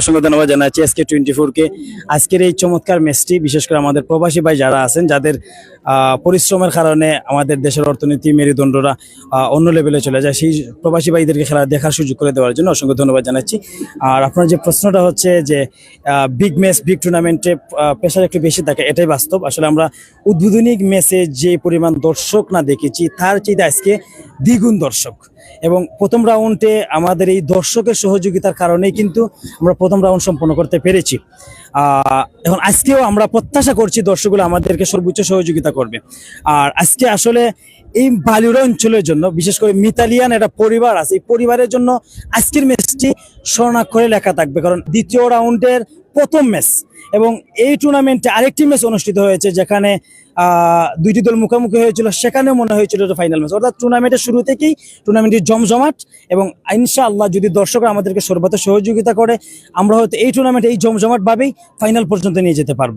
অসংখ্য ধন্যবাদ জানাচ্ছি এসকে টোয়েন্টি কে আজকের এই চমৎকার ম্যাচটি, বিশেষ করে আমাদের প্রবাসী ভাই যারা আছেন, যাদের পরিশ্রমের কারণে আমাদের দেশের অর্থনীতি, মেরুদণ্ডরা অন্য লেভেলে চলে যায়, সেই প্রবাসী ভাইদেরকে খেলা দেখার সুযোগ করে দেওয়ার জন্য অসংখ্য ধন্যবাদ জানাচ্ছি। আর আপনার যে প্রশ্নটা হচ্ছে যে বিগ ম্যাচ বিগ টুর্নামেন্টে প্রেশার একটু বেশি থাকে, এটাই বাস্তব। আসলে আমরা উদ্বোধনী ম্যাচে যে পরিমাণ দর্শক না দেখেছি, তার চেয়ে আজকে দ্বিগুণ দর্শক। এবং প্রথম রাউন্ডে আমাদের এই দর্শকের সহযোগিতার কারণেই কিন্তু আমরা প্রথম রাউন্ড সম্পন্ন করতে পেরেছি। এখন আজকেও আমরা প্রত্যাশা করছি দর্শকগুলো আমাদেরকে সর্বোচ্চ সহযোগিতা করবে। আর আজকে আসলে এই বালিউড অঞ্চলের জন্য, বিশেষ করে মিতালিয়ান একটা পরিবার আছে, এই পরিবারের জন্য আজকের ম্যাচটি স্বর্ণাক্ষরে লেখা থাকবে। কারণ দ্বিতীয় রাউন্ডের প্রথম ম্যাচ এবং এই টুর্নামেন্টে আরেকটি ম্যাচ অনুষ্ঠিত হয়েছে যেখানে দুইটি দল মুখোমুখি হয়েছিল। সেখানে মনে হয়েছিল এটা ফাইনাল ম্যাচ অর্থাৎ টুর্নামেন্টের শুরু থেকেই টুর্নামেন্টটি জমজমাট এবং ইনশাআল্লাহ যদি দর্শকরা আমাদেরকে সর্বত সহযোগিতা করে, আমরা হয়তো এই টুর্নামেন্ট এই জমজমাট ভাবেই ফাইনাল পর্যন্ত নিয়ে যেতে পারব।